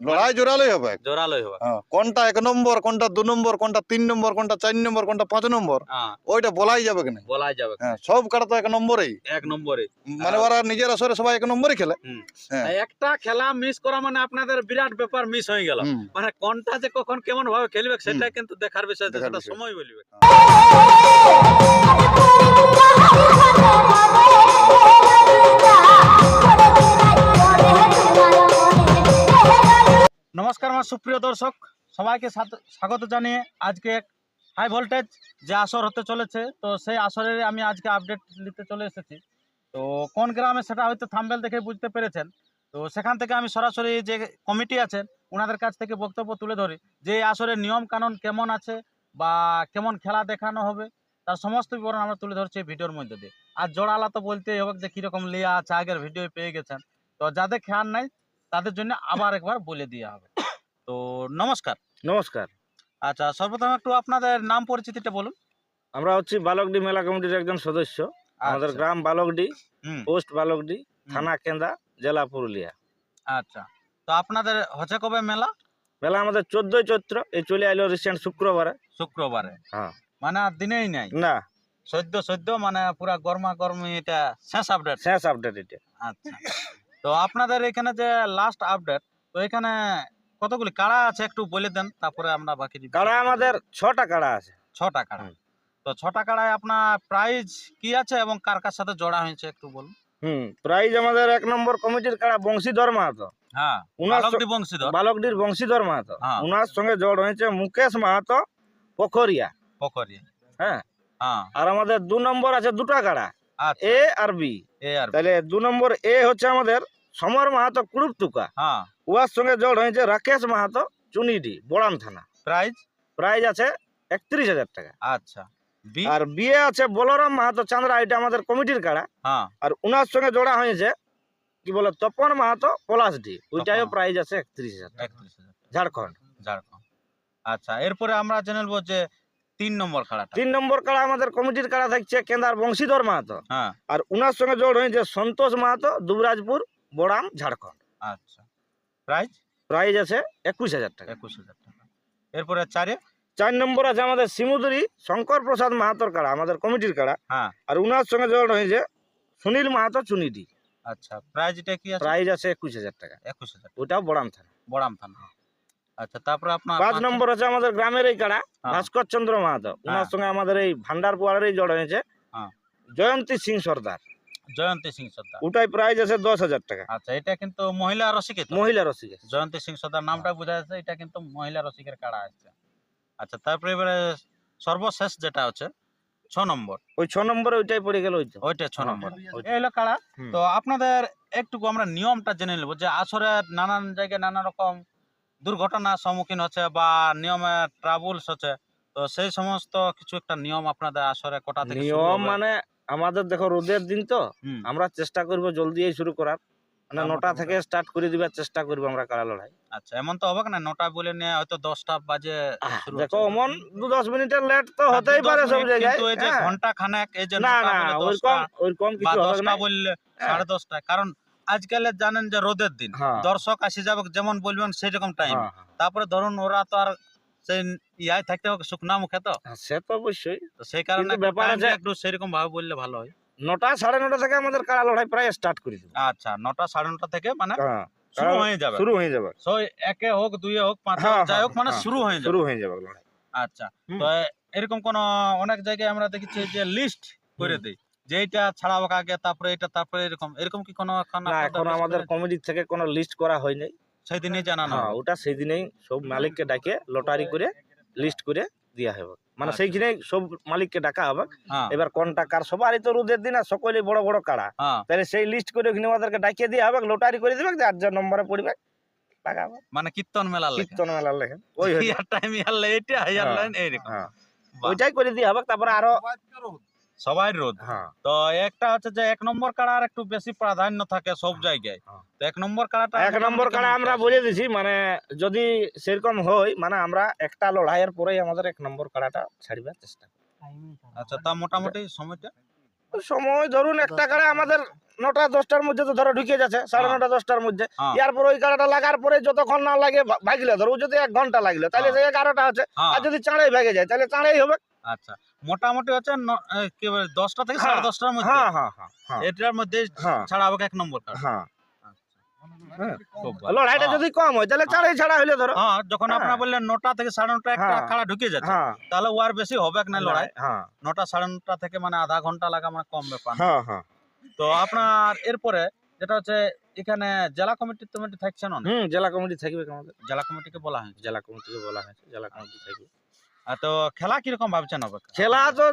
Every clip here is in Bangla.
লড়াই জোরালোই হবে জোরালোই হবে। হ্যাঁ, কোনটা এক নম্বর কোনটা দু নম্বর কোনটা তিন নম্বর কোনটা চার নম্বর কোনটা পাঁচ নম্বর হ্যাঁ। ওইটা বলাই যাবে কিনা? বলা যাবে। হ্যাঁ সব কাটা তো এক নম্বরেই। এক নম্বরে মানে ওরা নিজের আসরে সবাই এক নম্বরই খেলে। হ্যাঁ। একটা খেলা মিস করা মানে আপনাদের বিরাট ব্যাপার মিস হয়ে গেল। মানে কোনটা যে কখন কেমন ভাবে খেলবে সেটা কিন্তু দেখার বিষয় সেটা বিষয়। সময় বলবে। আমার সুপ্রিয় দর্শক, সবাইকে স্বাগত জানিয়ে আজকে এক হাই ভোল্টেজ যে আসর হতে চলেছে, তো সেই আসরের আমি আজকে আপডেট নিতে চলে এসেছি। তো কোন গ্রামে সেটা হয়তো থাম্বেল দেখে বুঝতে পেরেছেন। তো সেখান থেকে আমি সরাসরি যে কমিটি আছেন ওনাদের কাছ থেকে বক্তব্য তুলে ধরি যে আসরের নিয়ম কানুন কেমন আছে বা কেমন খেলা দেখানো হবে, তার সমস্ত বিবরণ আমরা তুলে ধরছি এই ভিডিওর মধ্যে দিয়ে। আর জোড়ালা তো বলতেই হবে যে কীরকম লিয়া আছে আগের ভিডিও পেয়ে গেছেন। তো যাদের খেয়াল নাই, তাদের জন্য আবার একবার বলে দেওয়া হবে। তো নমস্কার। নমস্কার। আচ্ছা সর্বপ্রথম একটু আপনাদের নাম পরিচিতিটা বলুন। আমরা হচ্ছি বালকডি মেলা কমিটির একজন সদস্য। আমাদের আচ্ছা, গ্রাম বালকডি পোস্ট বালকডি থানা কেন্দা জেলা পুরুলিয়া। আচ্ছা। তো আপনাদের হচ্ছে কবে মেলা? মেলা আমাদের চোদ্দই চৈত্র এই চলে আইলো রিসেন্ট শুক্রবারে। শুক্রবারে। হ্যাঁ। মানে আর দিনেই নাই? না। সদ্য সদ্য মানে পুরা গরমা গরমি এটা শেষ আপডেট শেষ আপডেট এটা আচ্ছা। তো আপনাদের এখানে যে লাস্ট আপডেট তো এখানে কতগুলি? কাড়া আছে একটু বলে দেন তারপরে আমরা বাকি কাড়া আমাদের ছটা কাড়া আছে। ছটা কাড়া। তো ছটা কাড়ায় আপনার প্রাইজ কি আছে এবং কার কার সাথে জোড়া হয়েছে একটু বলুন? হুম প্রাইজ আমাদের এক নম্বর কমিটির কাড়া বংশীধর মাহাতো। হ্যাঁ বালকডির বংশীধর মাহাতো। হ্যাঁ। উনার সঙ্গে জড় হয়েছে মুকেশ মাহাতো পোখরিয়া। পকরি হ্যাঁ। হ্যাঁ। আর আমাদের দু নম্বর আছে দুটা কাড়া। আচ্ছা। এ আর বি। এ আর তাহলে দু নম্বর এ হচ্ছে আমাদের সমর মাহাতো কুড়ুপ উহার সঙ্গে জড় হয়েছে রাকেশ মাহাতো চুনিডি বড়াম থানা। প্রাইজ প্রাইজ আছে একত্রিশ হাজার টাকা। আচ্ছা। আর বিয়ে আছে বলরাম মাহাতো চান্দ্রা এটা আমাদের কমিটির কাড়া। হ্যাঁ। আর উনার সঙ্গে জোড়া হয়েছে কি বলে তপন মাহাতো পলাশডি ওইটাও তপন। প্রাইজ আছে একত্রিশ হাজার ঝাড়খণ্ড। ঝাড়খণ্ড। আচ্ছা এরপরে আমরা নেব যে তিন নম্বর খেলাটা তিন নম্বর কাড়া আমাদের কমিটির কাড়া থাকছে কেন্দার বংশীধর মাহাতো। হ্যাঁ। আর উনার সঙ্গে জোড় হয়েছে সন্তোষ মাহাতো দুবরাজপুর বড়াম ঝাড়খণ্ড। আচ্ছা। প্রাইজ প্রাইজ আছে একুশ হাজার টাকা। একুশ হাজার টাকা। এরপরে চারে? চার নম্বর আছে আমাদের শিমুদুরি শঙ্কর প্রসাদ মাহাতোর কাড়া আমাদের কমিটির কাড়া। হ্যাঁ। আর উনার সঙ্গে জোড় হয়েছে সুনীল মাহাতো চুনিডি। আচ্ছা প্রাইজটা কি প্রাইজ আছে একুশ হাজার টাকা। একুশ হাজার ওটাও বড়াম থানা। বড়াম থানা। আচ্ছা তারপরে আপনার পাঁচ নম্বর আছে আমাদের গ্রামের এই কাড়া হ্যাঁ। ভাস্কর চন্দ্র মাহাতো। ওনার হ্যাঁ। সঙ্গে আমাদের এই ভান্ডার পোয়ারেরই জড় হয়েছে। হ্যাঁ। জয়ন্তী সিং সর্দার। জয়ন্তী সিং সর্দার। ওটাই প্রাইজ আছে দশ হাজার টাকা। আচ্ছা এটা কিন্তু মহিলা রসিকের তো? মহিলা রসিক আছে। জয়ন্তী সিং সর্দার নামটা বোঝা যাচ্ছে এটা কিন্তু মহিলা রসিকের কাড়া আছে। আচ্ছা তারপরে এবারে সর্বশেষ যেটা হচ্ছে ছ নম্বর। ওই ছ নম্বরে ওইটাই পড়ে গেল ওইটা। ছ হ্যাঁ, নম্বর। এই হলো কাড়া। তো আপনাদের একটু আমরা নিয়মটা জেনে নেব যে আসরে নানান জায়গায় নানা রকম দুর্ঘটনার সম্মুখীন হচ্ছে বা নিয়মে ট্রাভেলস হচ্ছে। তো সেই সমস্ত কিছু একটা নিয়ম আপনাদের আসরে কোটা থেকে নিয়ম মানে আমাদের দেখো রোদের দিন তো আমরা চেষ্টা করব জলদি শুরু করার মানে নটা থেকে স্টার্ট করে দিবার চেষ্টা করব আমরা কাড়া লড়াই আচ্ছা এমন তো হবে না নটা বলে নিয়ে হয়তো দশটা বাজে দেখো। অমন দু দশ মিনিটের লেট তো হতেই পারে সব জায়গায় কিন্তু এই যে হ্যাঁ। ঘণ্টা খানেক এই যে না না ওইরকম ওইরকম কিছু হবে না বললে হ্যাঁ। সাড়ে দশটা কারণ আজকালে জানেন যে রোদের দিন হ্যাঁ দর্শক আসে যাবে যেমন বলবেন সেই রকম টাইম। তারপরে ধরুন ওরা তো আর সেই ইয়ায় থাকতে হবে শুকনা মুখে তো। হ্যাঁ, সে তো অবশ্যই। তো সেই কারণে কিন্তু ব্যাপার আছে- একটু সেরকম ভাবে বললে ভালো হয়। নটা সাড়ে নটা থেকে আমাদের কাড়া লড়াই প্রায় স্টার্ট করে দেবো। আচ্ছা নটা সাড়ে নটা থেকে মানে হ্যাঁ শুরু হয়ে যাবে। শুরু হয়ে যাবে। সো একে হোক দুইয়ে হোক পাঁচে হ্যাঁ, হোক যাই হ্যাঁ, হোক মানে হ্যাঁ, শুরু হয়ে যাবে। শুরু হয়ে যাবে লড়াই। আচ্ছা হুম। তো এরকম কোন অনেক জায়গায় আমরা দেখেছি যে লিস্ট করে দেই যে এইটা ছাড়াবো আগে তারপরে এটা তারপরে এরকম। এরকম কি কোনো এখন না আপনাদের এখন list আমাদের করে- কমিটি থেকে কোনো লিস্ট করা হয়নি। সেই দিনই জানানো হ্যাঁ ওটা সেই দিনেই সব মালিককে ডাকে লটারি করে লিস্ট করে দেওয়া হবে। মানে আচ্ছা। সেইখানেই সব মালিককে ডাকা হবে। হ্যাঁ। এবার কোন টাকার সবারই তো রোদের দিন আর সকলেই বড় বড় কাড়া। হ্যাঁ। তাহলে সেই লিস্ট করে ওখানে আমাদেরকে ডাকিয়ে দেওয়া হবে লটারি করে দিবে যার যার নম্বরে পড়বে টাকা মানে কীর্তন মেলার লেখা। কীর্তন মেলার লেখে। ওই টাইম ইয়ার ইয়ার হ্যাঁ, লাইন এইরকম। ওইটাই করে দেওয়া হবে তারপরে আরও সবাই রোদ। হ্যাঁ। তো একটা হচ্ছে যে এক নম্বর কাড়ার একটু বেশি প্রাধান্য থাকে সব জায়গায়। হ্যাঁ। তো এক নম্বর কাড়াটা এক নম্বর কাড়া আমরা বলে দিছি মানে যদি সেরকম হয় মানে আমরা একটা লড়াইয়ের পরেই আমাদের এক নম্বর কাড়াটা ছাড়িবার চেষ্টা আচ্ছা তা মোটামুটি সময়টা? সময় ধরুন একটা কাড়া আমাদের নটা দশটার মধ্যে তো ধরো ঢুকে যাচ্ছে সাড়ে হ্যাঁ। নটা দশটার মধ্যে। হ্যাঁ। এরপর ওই কাড়াটা লাগার পরে যতক্ষণ না লাগে ভাগলে ধরো যদি এক ঘণ্টা লাগল তাহলে হ্যাঁ। এগারোটা আছে। হ্যাঁ। আর যদি চাঁড়াই ভেগে যায় তাহলে চাঁড়াই হবে। আচ্ছা। মোটামুটি হচ্ছে কি বলে দশটা থেকে সাড়ে হ্যাঁ, দশটার মধ্যে। হ্যাঁ হ্যাঁ হ্যাঁ হ্যাঁ। এটার মধ্যে হ্যাঁ। ছাড়া হবে এক নম্বর হ্যাঁ। হ্যাঁ। খুব ভালো। লড়াইটা হ্যাঁ। যদি কম হয় তাহলে চাঁড়াই ছাড়া হইলে ধরো। হ্যাঁ যখন হ্যাঁ। আপনারা বললেন নটা থেকে সাড়ে নটা একটা হ্যাঁ। খাড়া ঢুকে যাচ্ছে হ্যাঁ। তাহলে ও বেশি হবে না লড়াই? হ্যাঁ। নটা সাড়ে নটা থেকে মানে আধা ঘণ্টা লাগা মানে কম ব্যাপার। হ্যাঁ হ্যাঁ। তো আপনার এরপরে যেটা হচ্ছে এখানে জেলা কমিটি টমিটি থাকছে না হুম জেলা কমিটি থাকবে আমাদের? জেলা কমিটিকে বলা হয়েছে। জেলা কমিটিকে বলা হয়েছে জেলা কমিটি থাকবে। তো খেলা কীরকম ভাবছেন হবে খেলা তো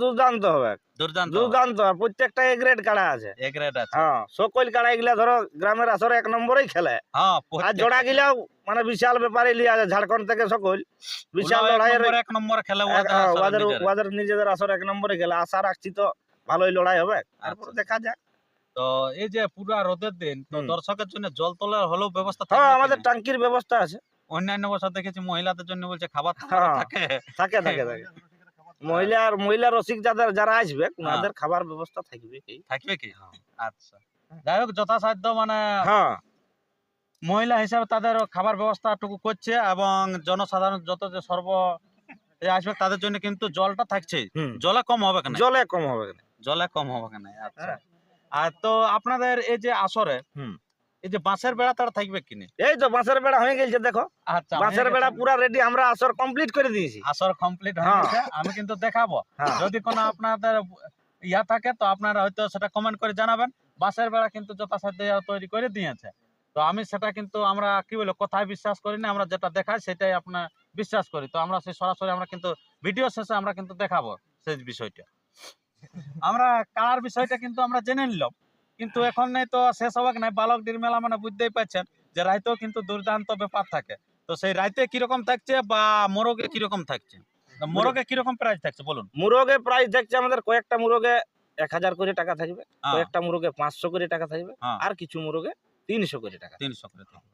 দুর্দান্ত হবে। দুর্দান্ত দুর্দান্ত আর প্রত্যেকটা এ গ্রেড কাড়া আছে? রেট আছে। হ্যাঁ সকল কাড়া এগুলা ধরো গ্রামের আসরে এক নম্বরেই খেলে। হ্যাঁ আর জোড়া গিলাও মানে বিশাল ব্যাপারে লিয়া আছে ঝাড়খণ্ড থেকে সকল। বিশাল লড়াইয়ের নম্বর এক নম্বর খেলে ওদের ওদের নিজেদের আসর এক নম্বরে খেলে। আশা রাখছি তো ভালোই লড়াই হবে। তারপর আচ্ছা। দেখা যাক। তো এই যে পুরা রোদের দিন তো দর্শকের জন্য জল তোলার হলেও ব্যবস্থা হ্যাঁ আমাদের কিনা? টাঙ্কির ব্যবস্থা আছে। অন্যান্য বছর দেখেছি মহিলাদের জন্য বলছে খাবার হ্যাঁ। থাকে। থাকে থাকে থাকে। মহিলা আর মহিলা রসিক যাদের যারা আসবে ওনাদের খাবার ব্যবস্থা থাকবে থাকবে কি? আচ্ছা। যাই হোক যথাসাধ্য মানে হ্যাঁ। মহিলা হিসাবে তাদের খাবার ব্যবস্থাটুকু করছে এবং জনসাধারণ যত যে সর্ব আসবে তাদের জন্য কিন্তু জলটা থাকছে। জলে কম হবে কেন? জলে কম হবে না। জলে কম হবে কেন? আচ্ছা। হ্যাঁ। আর তো আপনাদের এই যে আসরে হুম। এই যে বাঁশের বেড়া তারা থাকবে কিনে? এই তো বাঁশের বেড়া হয়ে গেছে দেখো। আচ্ছা বাঁশের বেড়া। পুরা রেডি আমরা আসর কমপ্লিট করে দিয়েছি। আসর কমপ্লিট হয়ে। গেছে আমি কিন্তু দেখাবো। হ্যাঁ। যদি কোনো আপনাদের ইয়া থাকে তো আপনারা হয়তো সেটা কমেন্ট করে জানাবেন। বাঁশের বেড়া কিন্তু যথাসাধ্য তৈরি করে দিয়েছে। তো আমি সেটা কিন্তু আমরা কি বলে কথায় বিশ্বাস করি না আমরা যেটা দেখাই সেটাই আপনার বিশ্বাস করি। তো আমরা সেই সরাসরি আমরা কিন্তু ভিডিও শেষে আমরা কিন্তু দেখাবো সেই বিষয়টা। আমরা কার বিষয়টা কিন্তু আমরা জেনে নিলাম। কিন্তু এখন নেই তো শেষ হবে নাই। বালক মেলা মানে বুঝতেই পারছেন যে রাইতেও কিন্তু দুর্দান্ত ব্যাপার থাকে। তো সেই রাইতে কীরকম থাকছে বা মোরগে কীরকম থাকছে? মোরগে কীরকম প্রাইস থাকছে বলুন। মুরগে প্রাইস দেখছে আমাদের কয়েকটা মুরগে এক হাজার করে টাকা থাকবে হ্যাঁ, কয়েকটা মুরগে পাঁচশো করে টাকা থাকবে হ্যাঁ। আর কিছু মুরগে তিনশো করে টাকা তিনশো করে থাকবে।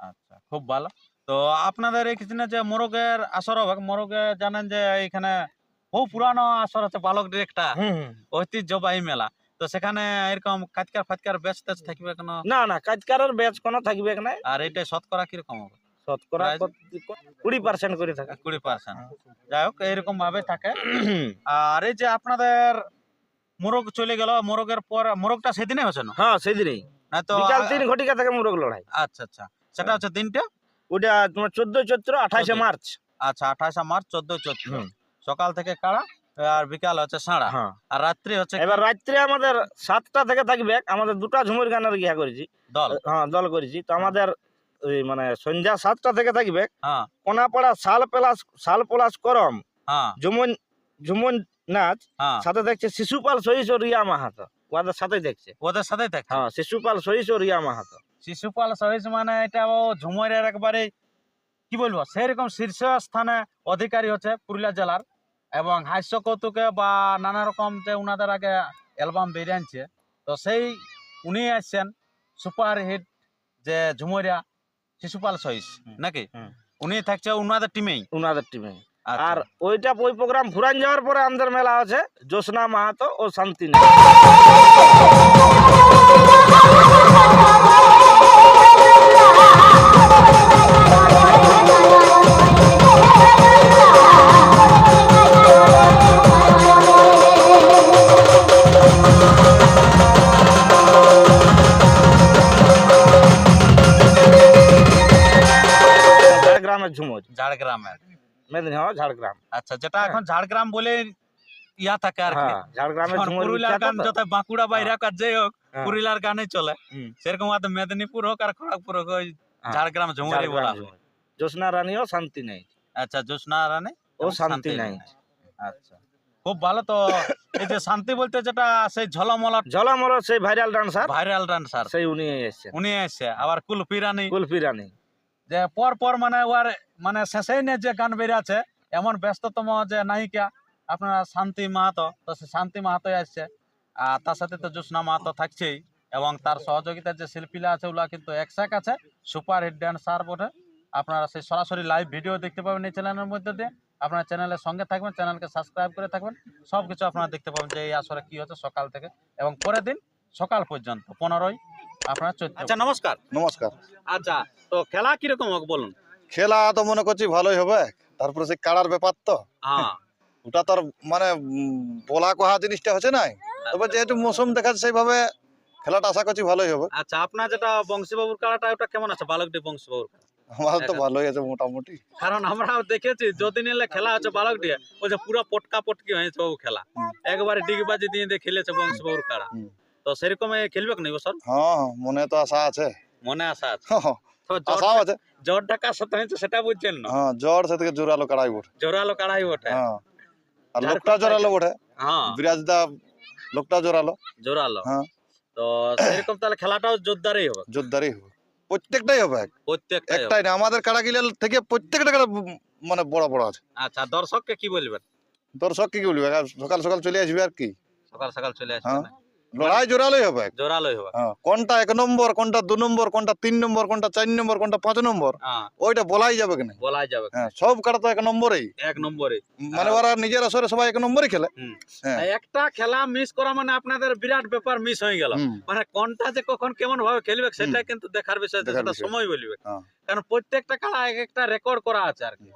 আচ্ছা খুব ভালো। তো আপনাদের এইখানে যে মোরগের আসর হবে মোরগে জানেন যে এখানে বহু পুরানো আসর আছে বালক একটা। ঐতিহ্যবাহী মেলা। তো সেখানে এরকম কাজকার ফাজকার বেচ টেচ থাকবে কেন? না না কাজকারের ব্যাচ কোনো থাকবে না। আর এইটা শতকরা কীরকম হবে? শতকরা কুড়ি পার্সেন্ট করে থাকে। কুড়ি পার্সেন্ট যাই হোক এইরকম ভাবে থাকে। আর এই যে আপনাদের মোরগ চলে গেল মোরগের পর মোরগটা সেদিনে না? হ্যাঁ সেদিনই। না তো বিকাল তিন ঘটিকা থেকে মুরগ লড়াই। আচ্ছা আচ্ছা। সেটা হচ্ছে ওটা তোমার চোদ্দ চৈত্র আঠাশে মার্চ। আচ্ছা আঠাশে মার্চ চোদ্দ চৈত্র। সকাল থেকে কাড়া আর বিকাল হচ্ছে সাড়া। হ্যাঁ। আর রাত্রি হচ্ছে এবার রাত্রে আমাদের সাতটা থেকে থাকবে। আমাদের দুটা ঝুমুর গানের গিয়া করেছি। দল? হ্যাঁ দল করেছি। তো আমাদের ওই মানে সন্ধ্যা সাতটা থেকে থাকবে। হ্যাঁ। কোনাপাড়া শাল পলাশ শাল পলাশ করম হ্যাঁ। ঝুমন ঝুমন নাচ হ্যাঁ। সাথে দেখছে শিশুপাল সহিস রিয়া মাহাতো। ওদের সাথে দেখছে। ওদের সাথে থাকে হ্যাঁ শিশুপাল সহিস রিয়া মাহাতো। শিশুপাল সহিস মানে এটা ও ঝুমরের একবারে কি বলব সেরকম শীর্ষ স্থানে অধিকারী হচ্ছে পুরুলিয়া জেলার। এবং হাস্য কৌতুকে বা নানা রকম যে ওনাদের আগে অ্যালবাম বেরিয়েছে তো সেই উনি আসছেন সুপার হিট যে ঝুমরিয়া শিশুপাল সহিস। নাকি উনি থাকছে উনাদের টিমেই উনাদের টিমে আচ্ছা। আর ওইটা ওই প্রোগ্রাম ফুরান যাওয়ার পরে আমাদের মেলা আছে জ্যোৎস্না মাহাতো ও শান্তি নাথ। আচ্ছা যেটা এখন ঝাড়গ্রাম বলে ইয়া থাকে আর কি। হ্যাঁ ঝাড়গ্রামের পুরুলিয়ার গান যত বাঁকুড়া বাইরে হোক আর যেই হোক হ্যাঁ, পুরুলিয়ার গানে চলে। সেরকম হয়তো মেদিনীপুর হোক আর খড়গপুর হোক ওই হ্যাঁ, ঝাড়গ্রাম ঝুমুরি বলা হয়। ঝুমুর। রানী ও শান্তি নেই। আচ্ছা জ্যোৎস্না রানী ও শান্তি নাই। আচ্ছা খুব ভালো তো। এই যে শান্তি বলতে যেটা সেই ঝলমলা ঝলমল সেই ভাইরাল ডান্সার। Viral dancer. সেই উনি উনি এসছে আবার কুলফি রানী। কুলফি রানী। যে পর পর মানে ওর মানে শেষেই না যে গান বেরিয়েছে এমন ব্যস্ততম যে নায়িকা আপনার শান্তি মাহাতো তো সে শান্তি মাহাতো আসছে। আর তার সাথে তো জ্যোৎস্না মাহাতো থাকছেই। এবং তার সহযোগিতার যে শিল্পীরা আছে ওগুলা কিন্তু একসাক আছে সুপার হিট ড্যান্সার বটে। আপনারা সেই সরাসরি লাইভ ভিডিও দেখতে পাবেন এই চ্যানেলের মধ্যে দিয়ে। আপনার চ্যানেলের সঙ্গে থাকবেন চ্যানেলকে সাবস্ক্রাইব করে থাকবেন। সব কিছু আপনারা দেখতে পাবেন যে এই আসরে কি হচ্ছে সকাল থেকে। এবং পরের দিন সকাল পর্যন্ত পনেরোই আপনার চৈত্র। আচ্ছা নমস্কার। নমস্কার। আচ্ছা তো খেলা কীরকম হোক বলুন? খেলা তো মনে করছি ভালোই হবে। তারপরে সেই কাড়ার ব্যাপার তো। হ্যাঁ। ওটা তো আর মানে বলা কহা জিনিসটা হচ্ছে নাই। তবে যেহেতু মৌসুম দেখাচ্ছে সেইভাবে খেলাটা আশা করছি ভালোই হবে। আচ্ছা আপনার যেটা বংশীবাবুর কাড়াটা ওটা কেমন আছে? বংশীবাবুর আমার তো ভালোই আছে মোটামুটি। কারণ আমরাও দেখেছি এলে খেলা হচ্ছে বালক দিয়ে ওই যে পুরো পটকা পটকি হয়েছে খেলা। হুম। একবারে ডিগবাজি দিয়ে দিয়ে খেলেছে বংশীবাবুর কাড়া। তো সেরকম খেলবে না বছর? হ্যাঁ হ্যাঁ, মনে তো আশা আছে। মনে আছে। আশাও আছে। জ্বর সাথে হয়েছে সেটা বুঝছেন না? হ্যাঁ জ্বর সে থেকে জোরালো কাড়াই জোরালো কাড়াই হ্যাঁ। আর লোকটা জোরালো ওঠে হ্যাঁ। বিরাজদা লোকটা জোরালো। জোরালো। হ্যাঁ। তো সেরকম তাহলে খেলাটাও জোরদারই হবে। জোরদারই হবে। প্রত্যেকটাই হবে প্রত্যেকটাই একটাই না আমাদের কাড়া গিলাল থেকে প্রত্যেকটা কাড়া মানে বড় বড় আছে। আচ্ছা দর্শককে কি বলবেন? দর্শক কি বলবে? সকাল সকাল চলে আসবে আর কি। সকাল সকাল চলে আসবে হ্যাঁ। না? লড়াই জোরালোই হবে। জোরালোই হবে। হ্যাঁ কোনটা এক নম্বর কোনটা দু নম্বর কোনটা তিন নম্বর কোনটা চার নম্বর কোনটা পাঁচ নম্বর হ্যাঁ। ওইটা বলাই যাবে কিনা বলা যাবে। হ্যাঁ সব কাড়া তো এক নম্বরেই। এক নম্বরে মানে ওরা নিজের আসরে সবাই এক নম্বরই খেলে। একটা খেলা মিস করা মানে আপনাদের বিরাট ব্যাপার মিস হয়ে গেল। মানে কোনটা যে কখন কেমন ভাবে খেলবে সেটা কিন্তু দেখার বিষয় সেটা সময় বলবে। কারণ প্রত্যেকটা খেলা এক একটা রেকর্ড করা আছে আর কি।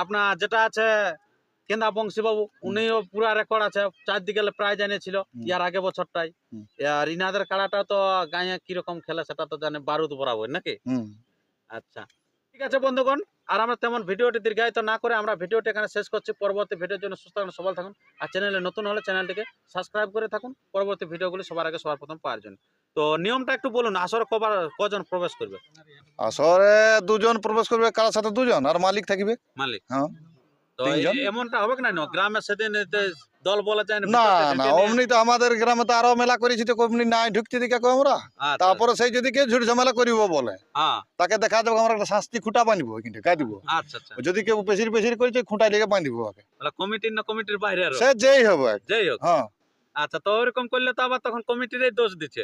আপনার যেটা আছে কেন্দা বংশীবাবু উনিও পুরা রেকর্ড আছে চারদিকে প্রায় জানিয়েছিল ইয়ার আগে বছরটাই আর ইনাদের কাড়াটা তো গায়ে কীরকম খেলে সেটা তো জানে বারুদ বরাবর নাকি? আচ্ছা। ঠিক আছে বন্ধুগণ আর আমরা তেমন ভিডিওটি দীর্ঘায়িত না করে আমরা ভিডিওটি এখানে শেষ করছি। পরবর্তী ভিডিওর জন্য সুস্থ থাকুন সবল থাকুন। আর চ্যানেলে নতুন হলে চ্যানেলটিকে সাবস্ক্রাইব করে থাকুন। পরবর্তী ভিডিওগুলি সবার আগে সবার প্রথম পাওয়ার জন্য। তো নিয়মটা একটু বলুন আসরে কবার কজন প্রবেশ করবে? আসরে দুজন প্রবেশ করবে কারার সাথে দুজন? আর মালিক থাকবে? মালিক। হ্যাঁ। তো তিনজন। এ- এমনটা হবে না? না? গ্রামে সেদিন দল বলা যায় না না অমনি তো আমাদের গ্রামে তো আরও মেলা করেছি তো অমনি নাই ঢুকতে দিকে আমরা। আচ্ছা, তারপরে সেই যদি কেউ ঝুট ঝামেলা করিব বলে হ্যাঁ। তাকে দেখা যাবে আমরা একটা শাস্তি খুঁটা বাঁধবো কিন্তু কাই দিব। আচ্ছা আচ্ছা। যদি কেউ বেশির বেশির করেছে খুঁটাই লেগে বাঁধবো ওকে। কমিটির না কমিটির বাইরে সে যেই হবে যাই হোক। হ্যাঁ। আচ্ছা তো ওরকম করলে তো আবার তখন কমিটিরই দোষ দিচ্ছে।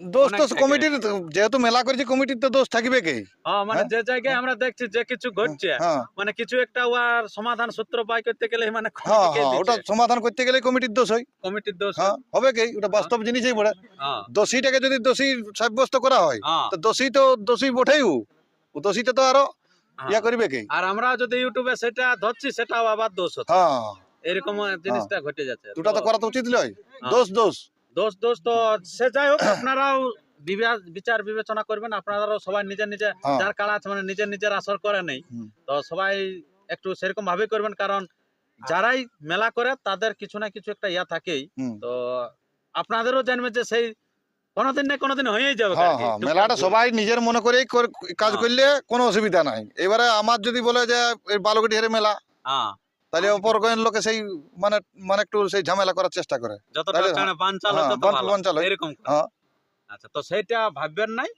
দোষ অনেক তো কমিটির যেহেতু মেলা করেছি কমিটির তো দোষ থাকবে কে? হ্যাঁ মানে। যে জায়গায় আমরা দেখছি যে কিছু ঘটছে মানে কিছু একটা ওয়ার সমাধান সূত্র পাই করতে গেলে মানে কমিটিকেই ওটা সমাধান করতে গেলে কমিটির দোষ হয়। কমিটির দোষ হবে কি? ওটা বাস্তব জিনিসই পড়ে। দোষীটাকে যদি দোষী সাব্যস্ত করা হয় হ্যাঁ। তো দোষী তো দোষী ও ও দোষীটা তো আরও হ্যাঁ। ইয়া করবে কি? আর আমরা যদি ইউটিউবে সেটা ধরছি সেটাও আবার দোষ হ্যাঁ। এরকম জিনিসটা ঘটে যাচ্ছে। দুটা তো করা তো উচিত নয়। দোষ দোষ। দোষ দোষ তো সে যাই হোক আপনারাও বিচার বিবেচনা করবেন। আপনারাও সবাই নিজের নিজে হ্যাঁ। যার কাড়া আছে মানে নিজের নিজের আসর করে নেই। তো সবাই একটু সেরকম ভাবে করবেন কারণ যারাই মেলা করে তাদের কিছু না কিছু একটা ইয়া থাকেই। তো আপনাদেরও জানবে যে সেই কোনোদিন না কোনোদিন হয়েই যাবে হ্যাঁ। হ্যাঁ মেলাটা সবাই নিজের মনে করেই কর- কাজ। করলে কোনো অসুবিধা নাই। এবারে আমার যদি বলে যে এই বালুকাটি হেরে মেলা হ্যাঁ। তাহলে অপর কোন লোকে সেই মানে মানে একটু সেই ঝামেলা করার চেষ্টা করে। হ্যাঁ, হয়। এরকম। আচ্ছা তো সেইটা ভাববেন নাই।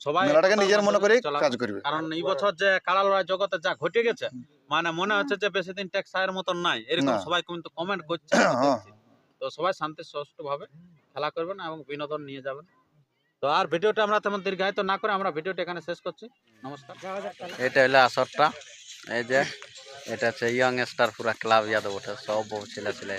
সবাই মেলাটাকে নিজের মনে মাধ্যমে কাজ করবে। কারণ এই বছর যে কাড়া লড়াই জগতে যা ঘটে গেছে মানে মনে হচ্ছে যে বেশি দিন টেক্সাইয়ের মতন নাই। এরকম সবাই কিন্তু কমেন্ট করছে হ্যাঁ। তো সবাই শান্তি সুষ্ঠু ভাবে খেলা করবেন এবং বিনোদন নিয়ে যাবেন। তো আর ভিডিওটা আমরা তেমন দীর্ঘায়িত না করে আমরা ভিডিওটা এখানে শেষ করছি। নমস্কার। এটা হলো আসরটা। এই যে এটা হচ্ছে ইয়ং স্টার পুরা ক্লাব ইয়াদ ওঠে সব বউ ছেলে ছেলে